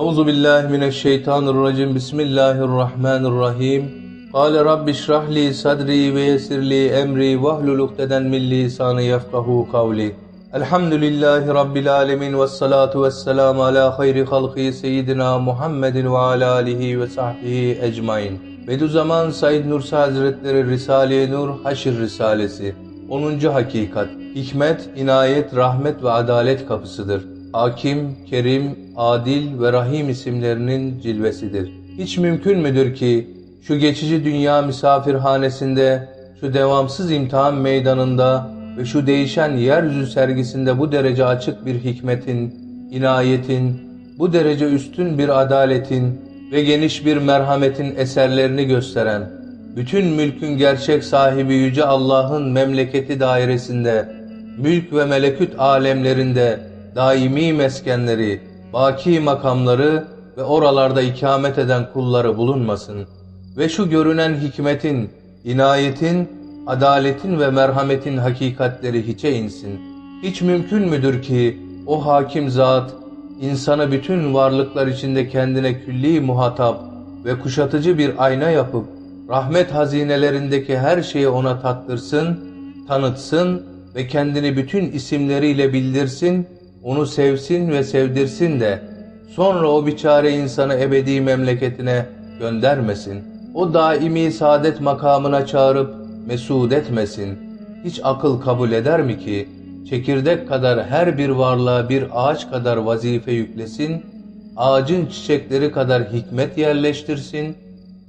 Euzu billahi mineşşeytanirracim. Bismillahirrahmanirrahim. Kale rabbi şrah li sadri ve yessir li emri vahlul ukdeden min lisani yefkahu kavli. Elhamdülillahi rabbil alamin ve salatu vesselamu ala hayri halqi seyyidina Muhammedin ve ala alihi ve sahbihi ecmain. Bediüzzaman Said Nursi Hazretleri Risale-i Nur Haşr Risalesi 10. Hakikat Hikmet, inayet, rahmet ve adalet kapısıdır. Hakim, Kerim, Adil ve Rahim isimlerinin cilvesidir. Hiç mümkün müdür ki şu geçici dünya misafirhanesinde, şu devamsız imtihan meydanında ve şu değişen yeryüzü sergisinde bu derece açık bir hikmetin, inayetin, bu derece üstün bir adaletin ve geniş bir merhametin eserlerini gösteren, bütün mülkün gerçek sahibi Yüce Allah'ın memleketi dairesinde, mülk ve meleküt alemlerinde daimi meskenleri, baki makamları ve oralarda ikamet eden kulları bulunmasın. Ve şu görünen hikmetin, inayetin, adaletin ve merhametin hakikatleri hiçe insin. Hiç mümkün müdür ki o hakim zat, insanı bütün varlıklar içinde kendine külli muhatap ve kuşatıcı bir ayna yapıp, rahmet hazinelerindeki her şeyi ona tattırsın, tanıtsın ve kendini bütün isimleriyle bildirsin, onu sevsin ve sevdirsin de, sonra o biçare insanı ebedi memleketine göndermesin. O daimi saadet makamına çağırıp mesud etmesin. Hiç akıl kabul eder mi ki, çekirdek kadar her bir varlığa bir ağaç kadar vazife yüklesin, ağacın çiçekleri kadar hikmet yerleştirsin,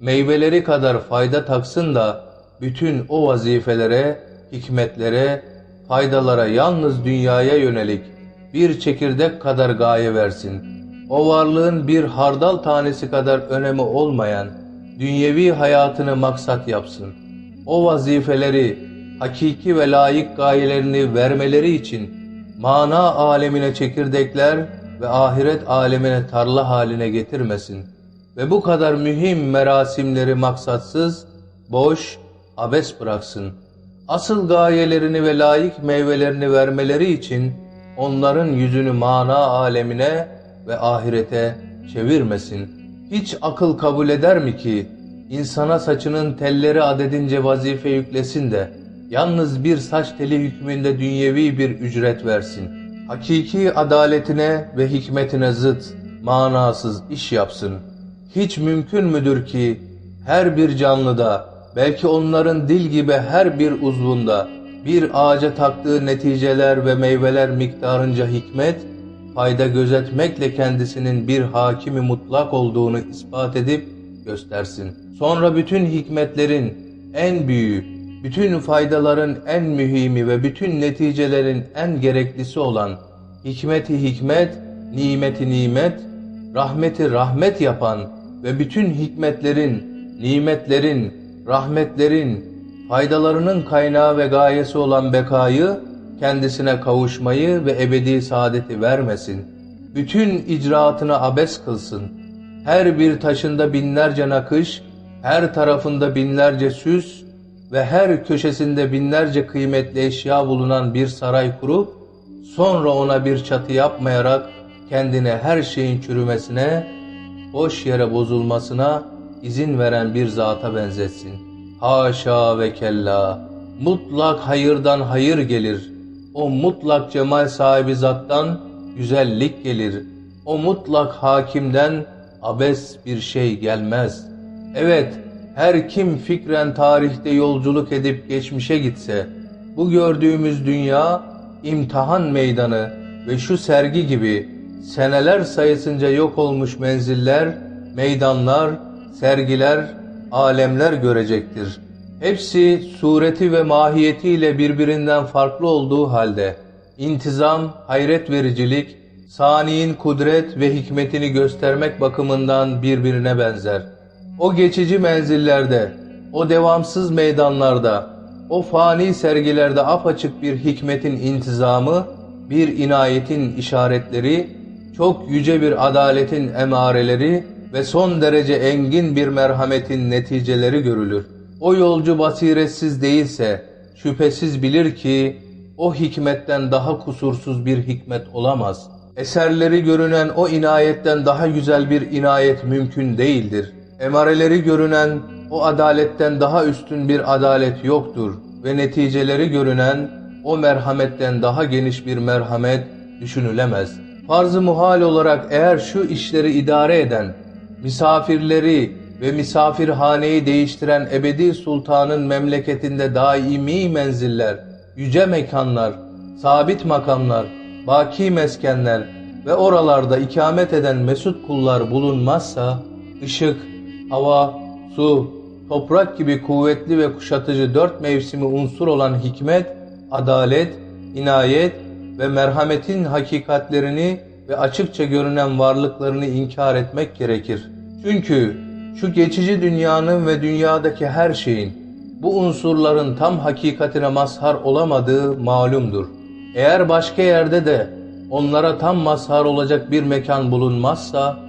meyveleri kadar fayda taksın da bütün o vazifelere, hikmetlere, faydalara yalnız dünyaya yönelik bir çekirdek kadar gaye versin. O varlığın bir hardal tanesi kadar önemi olmayan dünyevi hayatını maksat yapsın. O vazifeleri, hakiki ve layık gayelerini vermeleri için mana alemine çekirdekler ve ahiret alemine tarla haline getirmesin. Ve bu kadar mühim merasimleri maksatsız, boş, abes bıraksın. Asıl gayelerini ve layık meyvelerini vermeleri için onların yüzünü mana alemine ve ahirete çevirmesin. Hiç akıl kabul eder mi ki insana saçının telleri adedince vazife yüklesin de yalnız bir saç teli hükmünde dünyevi bir ücret versin. Hakiki adaletine ve hikmetine zıt, manasız iş yapsın. Hiç mümkün müdür ki her bir canlıda, belki onların dil gibi her bir uzvunda bir ağaca taktığı neticeler ve meyveler miktarınca hikmet, fayda gözetmekle kendisinin bir hakimi mutlak olduğunu ispat edip göstersin. Sonra bütün hikmetlerin en büyüğü, bütün faydaların en mühimi ve bütün neticelerin en gereklisi olan hikmeti hikmet, nimeti nimet, rahmeti rahmet yapan ve bütün hikmetlerin, nimetlerin, rahmetlerin, faydalarının kaynağı ve gayesi olan bekayı, kendisine kavuşmayı ve ebedi saadeti vermesin. Bütün icraatını abes kılsın. Her bir taşında binlerce nakış, her tarafında binlerce süs ve her köşesinde binlerce kıymetli eşya bulunan bir saray kurup, sonra ona bir çatı yapmayarak kendine her şeyin çürümesine, boş yere bozulmasına izin veren bir zata benzetsin. Haşa ve kella, mutlak hayırdan hayır gelir. O mutlak cemal sahibi zattan güzellik gelir. O mutlak hakimden abes bir şey gelmez. Evet, her kim fikren tarihte yolculuk edip geçmişe gitse, bu gördüğümüz dünya imtihan meydanı ve şu sergi gibi seneler sayısınca yok olmuş menziller, meydanlar, sergiler, alemler görecektir. Hepsi sureti ve mahiyetiyle birbirinden farklı olduğu halde intizam, hayret vericilik, saniyin kudret ve hikmetini göstermek bakımından birbirine benzer. O geçici menzillerde, o devamsız meydanlarda, o fani sergilerde apaçık bir hikmetin intizamı, bir inayetin işaretleri, çok yüce bir adaletin emareleri ve son derece engin bir merhametin neticeleri görülür. O yolcu basiretsiz değilse şüphesiz bilir ki o hikmetten daha kusursuz bir hikmet olamaz. Eserleri görünen o inayetten daha güzel bir inayet mümkün değildir. Emareleri görünen o adaletten daha üstün bir adalet yoktur ve neticeleri görünen o merhametten daha geniş bir merhamet düşünülemez. Farz-ı muhal olarak eğer şu işleri idare eden, misafirleri ve misafirhaneyi değiştiren ebedi sultanın memleketinde daimi menziller, yüce mekanlar, sabit makamlar, baki meskenler ve oralarda ikamet eden mesut kullar bulunmazsa, ışık, hava, su, toprak gibi kuvvetli ve kuşatıcı dört mevsimi unsur olan hikmet, adalet, inayet ve merhametin hakikatlerini ve açıkça görünen varlıklarını inkar etmek gerekir. Çünkü şu geçici dünyanın ve dünyadaki her şeyin bu unsurların tam hakikatine mazhar olamadığı malumdur. Eğer başka yerde de onlara tam mazhar olacak bir mekan bulunmazsa,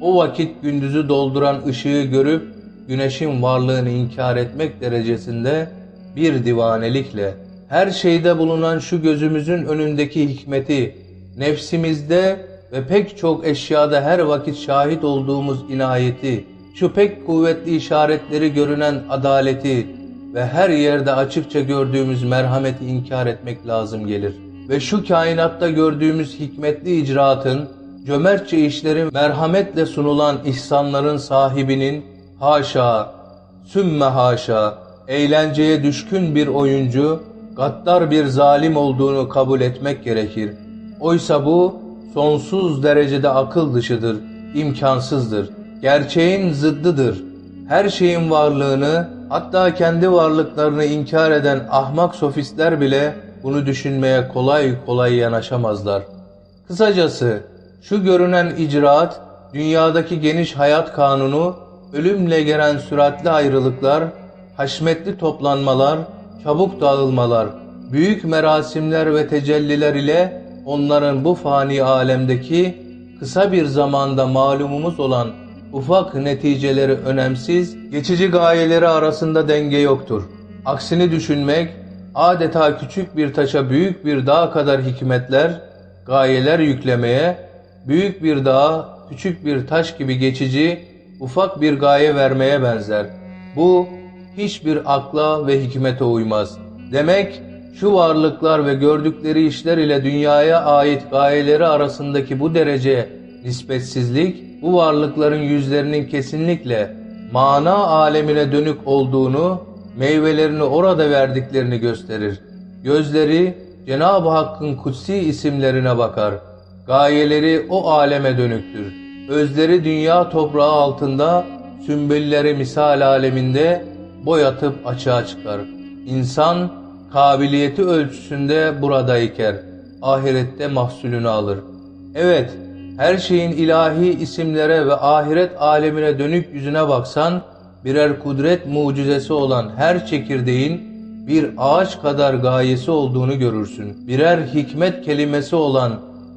o vakit gündüzü dolduran ışığı görüp güneşin varlığını inkar etmek derecesinde bir divanelikle her şeyde bulunan şu gözümüzün önündeki hikmeti, nefsimizde ve pek çok eşyada her vakit şahit olduğumuz inayeti, şu pek kuvvetli işaretleri görünen adaleti ve her yerde açıkça gördüğümüz merhameti inkar etmek lazım gelir. Ve şu kainatta gördüğümüz hikmetli icraatın, cömertçe işlerin merhametle sunulan ihsanların sahibinin haşa, sümme haşa, eğlenceye düşkün bir oyuncu, gaddar bir zalim olduğunu kabul etmek gerekir. Oysa bu sonsuz derecede akıl dışıdır, imkansızdır, gerçeğin zıddıdır. Her şeyin varlığını, hatta kendi varlıklarını inkar eden ahmak sofistler bile bunu düşünmeye kolay kolay yanaşamazlar. Kısacası şu görünen icraat, dünyadaki geniş hayat kanunu, ölümle gelen süratli ayrılıklar, haşmetli toplanmalar, çabuk dağılmalar, büyük merasimler ve tecelliler ile onların bu fani alemdeki kısa bir zamanda malumumuz olan ufak neticeleri önemsiz, geçici gayeleri arasında denge yoktur. Aksini düşünmek, adeta küçük bir taşa büyük bir dağ kadar hikmetler, gayeler yüklemeye, büyük bir dağa küçük bir taş gibi geçici, ufak bir gaye vermeye benzer. Bu hiçbir akla ve hikmete uymaz. Demek şu varlıklar ve gördükleri işler ile dünyaya ait gayeleri arasındaki bu derece nispetsizlik, bu varlıkların yüzlerinin kesinlikle mana alemine dönük olduğunu, meyvelerini orada verdiklerini gösterir. Gözleri Cenab-ı Hakk'ın kutsi isimlerine bakar. Gayeleri o aleme dönüktür. Özleri dünya toprağı altında, sümbülleri misal aleminde boyatıp açığa çıkar. İnsan kabiliyeti ölçüsünde burada iker. Ahirette mahsulünü alır. Evet, her şeyin ilahi isimlere ve ahiret alemine dönük yüzüne baksan, birer kudret mucizesi olan her çekirdeğin bir ağaç kadar gayesi olduğunu görürsün. Birer hikmet kelimesi olan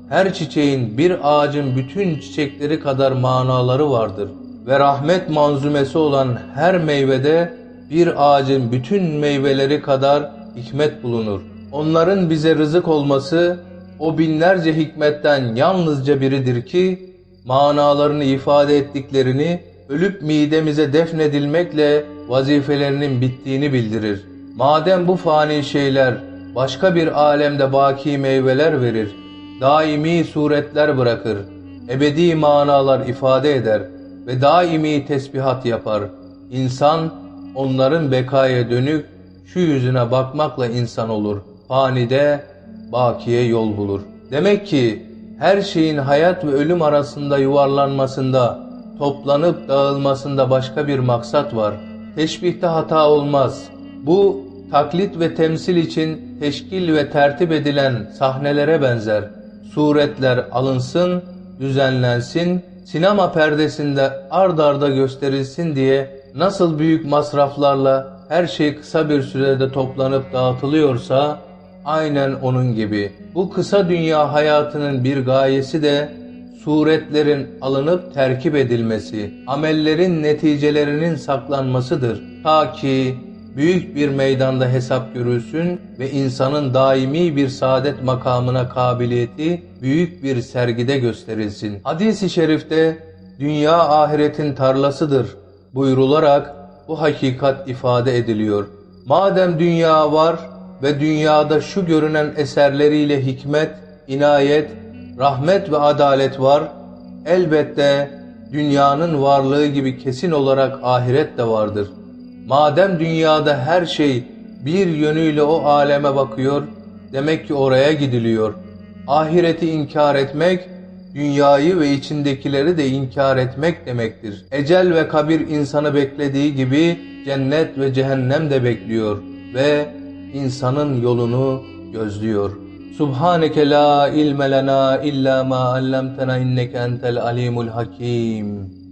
her çiçeğin bir ağacın bütün çiçekleri kadar manaları vardır. Ve rahmet manzumesi olan her meyvede bir ağacın bütün meyveleri kadar hikmet bulunur. Onların bize rızık olması o binlerce hikmetten yalnızca biridir ki manalarını ifade ettiklerini ölüp midemize defnedilmekle vazifelerinin bittiğini bildirir. Madem bu fani şeyler başka bir alemde baki meyveler verir, daimi suretler bırakır, ebedi manalar ifade eder ve daimi tesbihat yapar. İnsan onların bekaya dönük şu yüzüne bakmakla insan olur. Fanide bakiye yol bulur. Demek ki her şeyin hayat ve ölüm arasında yuvarlanmasında, toplanıp dağılmasında başka bir maksat var. Teşbihte hata olmaz. Bu taklit ve temsil için teşkil ve tertip edilen sahnelere benzer. Suretler alınsın, düzenlensin, sinema perdesinde ard arda gösterilsin diye nasıl büyük masraflarla her şey kısa bir sürede toplanıp dağıtılıyorsa aynen onun gibi. Bu kısa dünya hayatının bir gayesi de suretlerin alınıp terkip edilmesi, amellerin neticelerinin saklanmasıdır. Ta ki büyük bir meydanda hesap görülsün ve insanın daimi bir saadet makamına kabiliyeti büyük bir sergide gösterilsin. Hadis-i şerifte dünya ahiretin tarlasıdır buyrularak bu hakikat ifade ediliyor. Madem dünya var ve dünyada şu görünen eserleriyle hikmet, inayet, rahmet ve adalet var, elbette dünyanın varlığı gibi kesin olarak ahiret de vardır. Madem dünyada her şey bir yönüyle o aleme bakıyor, demek ki oraya gidiliyor. Ahireti inkar etmek, dünyayı ve içindekileri de inkar etmek demektir. Ecel ve kabir insanı beklediği gibi cennet ve cehennem de bekliyor ve insanın yolunu gözlüyor. Subhaneke la ilme lena illa ma allamtena inneke entel alimul hakim.